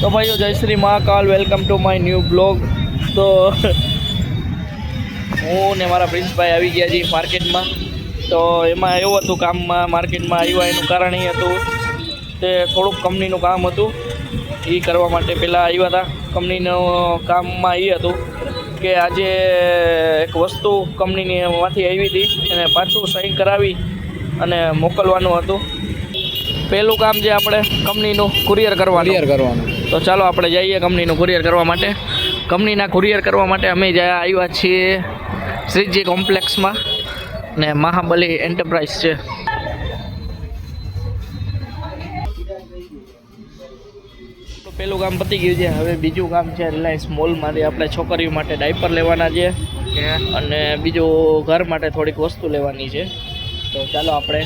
તો ભાઈઓ, જય Shri Mahakal. Welcome to my new blog તો હું ને મારા પ્રિન્સભાઈ આવી ગયા છીએ માર્કેટમાં. તો એમાં એવું હતું કામમાં, માર્કેટમાં આવ્યા એનું કારણ એ હતું તે થોડુંક કંપનીનું કામ હતું. એ કરવા માટે પહેલાં આવ્યા હતા. કંપનીનું કામમાં એ હતું કે આજે એક વસ્તુ કંપનીની માંથી આવી હતી એને પાછું સહી કરાવી અને મોકલવાનું હતું. પહેલું કામ જે આપણે કંપનીનું કુરિયર કરવાનું. કુરિયર કરવાનું. તો ચાલો આપણે જઈએ કંપનીનું કુરિયર કરવા માટે. કંપનીના કુરિયર કરવા માટે અમે જ્યાં આવ્યા છીએ શ્રીજી કોમ્પ્લેક્સમાં ને મહાબલી એન્ટરપ્રાઇઝ છે. તો પેલું કામ પતી ગયું છે. હવે બીજું કામ છે રિલાયન્સ મોલમાંથી આપણે છોકરીઓ માટે ડાયપર લેવાના છે અને બીજું ઘર માટે થોડીક વસ્તુ લેવાની છે. તો ચાલો આપણે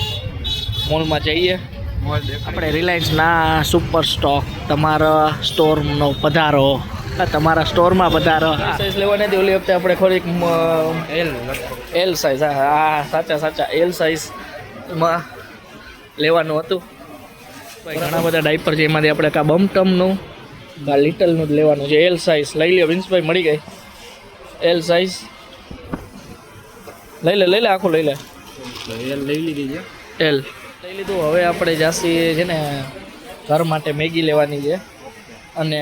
મોલમાં જઈએ. આપણે રિલાયન્સના સુપર સ્ટોક તમારા સ્ટોરનો પધારો. આ તમારા સ્ટોરમાં પધારો. સાઈઝ લેવાની હતી ઓલી વખતે આપણે થોડીક એલ એલ સાઈઝ હા હા સાચા સાચા. એલ સાઈઝમાં લેવાનું હતું. ઘણા બધા ડાયપર છે એમાંથી આપણે કાં બમટમનું કાં લિટલનું જ લેવાનું છે. એલ સાઈઝ લઈ લ્યો વિન્સભાઈ મળી ગઈ. એલ સાઈઝ લઈ લે લઈ લે આખું લઈ લે. એલ લઈ લીધી છે. એલ લઈ લીધું. હવે આપણે જાસી છે ને ઘર માટે મેગી લેવાની છે. અને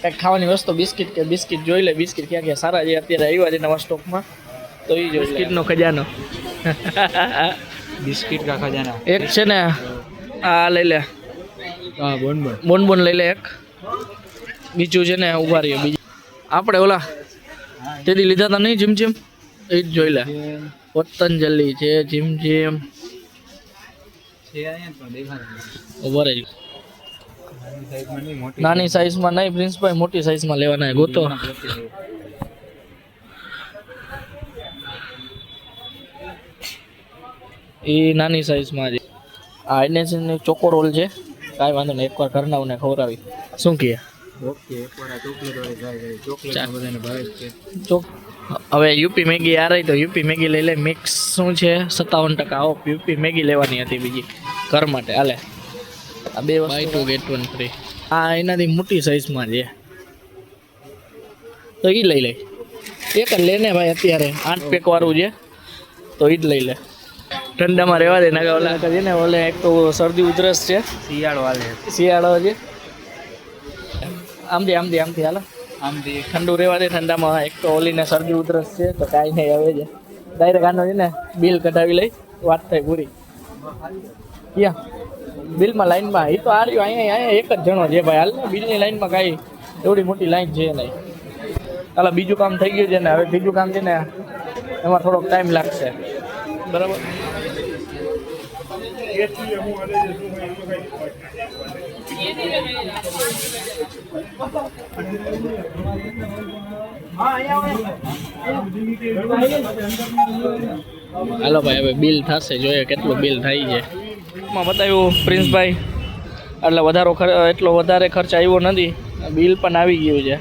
કંઈક ખાવાની વસ્તુ બિસ્કિટ કે બિસ્કિટ જોઈ લે. બિસ્કિટ ક્યાં ક્યાં સારા છે અત્યારે આવ્યા છે નવા સ્ટોકમાં. તો એ જો બિસ્કિટનો ખજાનો. બિસ્કિટ કા ખજાના? એક છે ને આ લઈ લે. હા બોન બોન બોન બોન લઈ લે એક. બીજું છે ને ઊભા રહીએ બીજું. આપણે ઓલા તેથી લીધા હતા નહીં જીમ જીમ એ જ જોઈ લે. પતંજલિ છે જીમ જીમ છે અહીંયા પણ દેખાય ઊભા રહી નાની સાઈઝમાં નહીં પ્રિન્સભાઈ મોટી સાઈઝમાં લેવાના ગોતો. એ નાની સાઈઝમાં છે. આ એને ચોકો રોલ છે. કાંઈ વાંધો નહીં એકવાર ઘરનાઓને ખવડાવી. શું કહે? ઓકે એકવાર ચોકલેટ વાળી ચોકલેટ બધાને ભાવે છે. ચોક હવે યુપી મેગી આ રહી તો યુપી મેગી લઈ લે. મિક્સ શું છે? સત્તાવન ટકા ઓફ. યુપી મેગી લેવાની હતી બીજી ઘર માટે. હાલે. આ બે buy two get one free આ એનાથી મોટી સાઈઝમાં છે. તો એ લઈ લે. એક જ લે ને ભાઈ અત્યારે. આઠ પેક વાળું છે. તો એ જ લઈ લે. ઠંડામાં રહેવા દે નાગા ઓલા કરીએ ને. ઓલે એક તો શરદી ઉધરસ છે. શિયાળો હાલે. શિયાળો છે. આમથી આમથી આમથી હાલો. આમથી ઠંડુ રહેવા દે, ઠંડામાં એક તો ઓલીને શરદી ઉધરસ છે, તો કાંઈ નહીં આવે છે ડાયરેક્ટ આનો છે ને બિલ કઢાવી લઈ વાત થાય પૂરી. ક્યાં? બિલમાં લાઈનમાં એ તો આ રહ્યો અહીંયા અહીંયા એક જ જણો છે ભાઈ. હાલ બિલની લાઈનમાં કાંઈ એવડી મોટી લાઈન છે નહીં. ચાલો બીજું કામ થઈ ગયું છે ને, હવે બીજું કામ છે ને, એમાં થોડોક ટાઈમ લાગશે. બરાબર? હાલો ભાઈ હવે બિલ થશે જોઈએ કેટલું બિલ થાય છે. માં બતાવ્યું પ્રિન્સભાઈ એટલે વધારો ખર્ચ એટલો વધારે ખર્ચ આવ્યો નથી બિલ પણ આવી ગયું છે.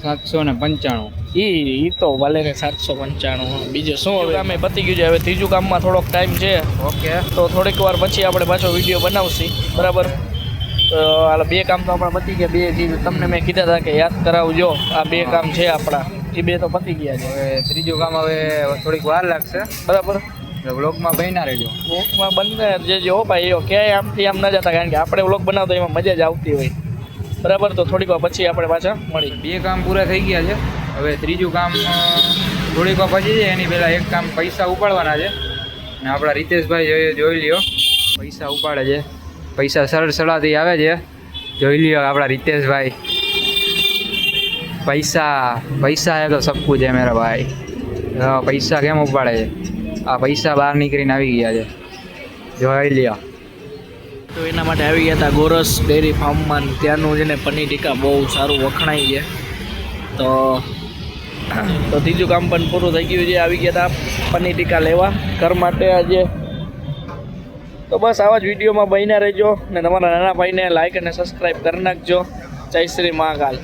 સાતસો ને પંચાણું. ઈ એ તો વાલે ને સાતસો પંચાણું બીજું શું હવે? કામે પતી ગયું છે. હવે ત્રીજું કામમાં થોડોક ટાઈમ છે. ઓકે. તો થોડીક વાર પછી આપણે પાછો વીડિયો બનાવશી. બરાબર? હાલ બે કામ તો આપણા પતી ગયા. બે જે તમને મેં કીધા હતા કે યાદ કરાવજો. આ બે કામ છે આપણા. એ બે તો પતી ગયા છે. હવે ત્રીજું કામ હવે થોડીક વાર લાગશે. બરાબર? બ્લોગમાં બન્યા રહેજો. વ્લોગમાં બંને જે જો ભાઈ એ ક્યાંય આમથી આમ ન જતા. કારણ કે આપણે વ્લોગ બનાવતો એમાં મજા જ આવતી હોય. બરાબર, તો થોડીક વાર પછી આપણે પાછા મળી. બે કામ પૂરા થઈ ગયા છે. હવે ત્રીજું કામ થોડીક વાર પછી છે, એની પહેલાં એક કામ પૈસા ઉપાડવાના છે. અને આપણા રીતેશભાઈ જોઈ લ્યો, પૈસા ઉપાડે છે. પૈસા સરળ સળાથી આવે છે. જોઈ લ્યો આપણા રીતેશભાઈ. પૈસા પૈસા હે તો સબકું છે મેરા ભાઈ. પૈસા કેમ ઉપાડે છે? આ પૈસા બહાર નીકળીને આવી ગયા છે. જોઈ લ્યો. તો એના માટે આવી ગયા હતા ગોરસ ડેરી ફાર્મમાં ત્યાંનું છે ને પનીર ટીકા બહુ સારું વખણાય છે. તો તો ત્રીજું કામ પણ પૂરું થઈ ગયું છે, આવી ગયા હતા પનીર ટીકા લેવા ઘર માટે આજે. તો બસ આવા જ વિડીયોમાં બન્યા રહેજો ને તમારા નાના ભાઈને લાઈક અને સબસ્ક્રાઈબ કરી નાખજો. જય શ્રી મહાકાલ.